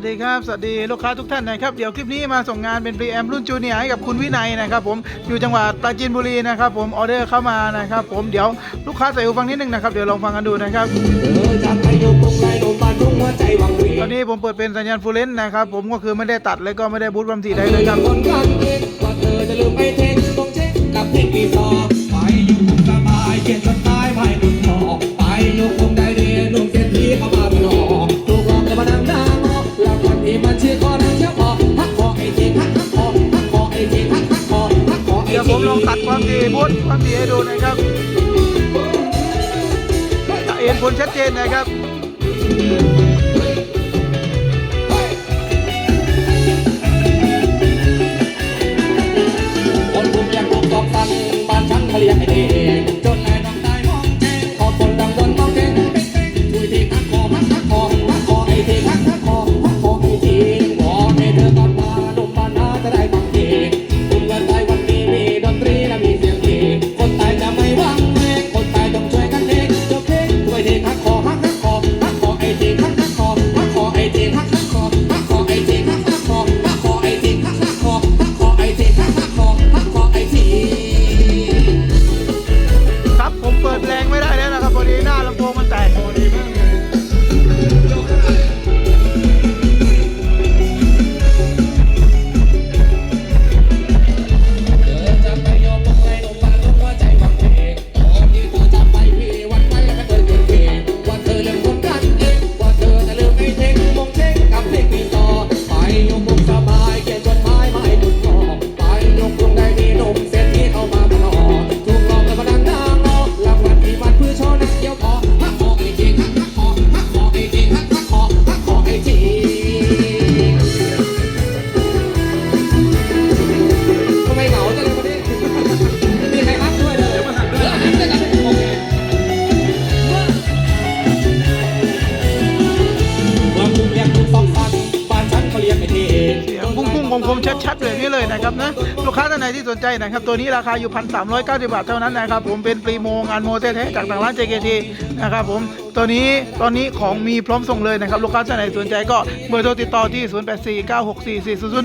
วัสดีครับ สวัสดีลูกค้าทุกท่านนะครับ เดี๋ยวคลิปนี้มาส่งงานเป็น preamp รุ่นจูเนียร์ให้กับคุณวินัยนะครับผม อยู่จังหวัดปราจีนบุรีนะครับผม ออเดอร์เข้ามานะครับผม เดี๋ยวลูกค้าใส่หูฟังนิดนึงนะครับ เดี๋ยวลองฟังกันดูนะครับตอนนี้ผมเปิดเป็นสัญญาณฟูลเลนนะครับผม ก็คือไม่ได้ตัดแล้วก็ไม่ได้บูตความถี่ใดเลยครับ มันชื่อคอนั่งเชียวคอฮักคอไอเทคฮักฮักคอฮักคอไอเทคฮักฮักคอฮักคอไอ้เดี๋ยวเทผคมลองตัดความถี่บูตความดีให้ดูนะครับจะเห็นผลชัดเจนนะครับ พอดีหน้าลำโพงมันแตกพอดีมากเลยเธอจะไปยอมลงในหนุ่มบ้านลูกหัวใจห งคมชัดๆเลยนี่เลยนะครับนะลูกค้าท่านไหนที่สนใจนะครับ ตัวนี้ราคาอยู่พันสามร้อยเก้าสิบบาทเท่านั้นนะครับ ผมเป็นปรีโมงานโมเแท้จากทางร้าน JKT นะครับผมตัวนี้ตอนนี้ของมีพร้อมส่งเลยนะครับลูกค้าท่านไหนสนใจก็เบอร์โทรติดต่อที่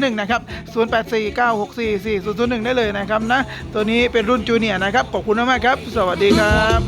0849644001 นะครับ 0849644001 ได้เลยนะครับนะตัวนี้เป็นรุ่นจูเนียร์นะครับขอบคุณมากครับ สวัสดีครับ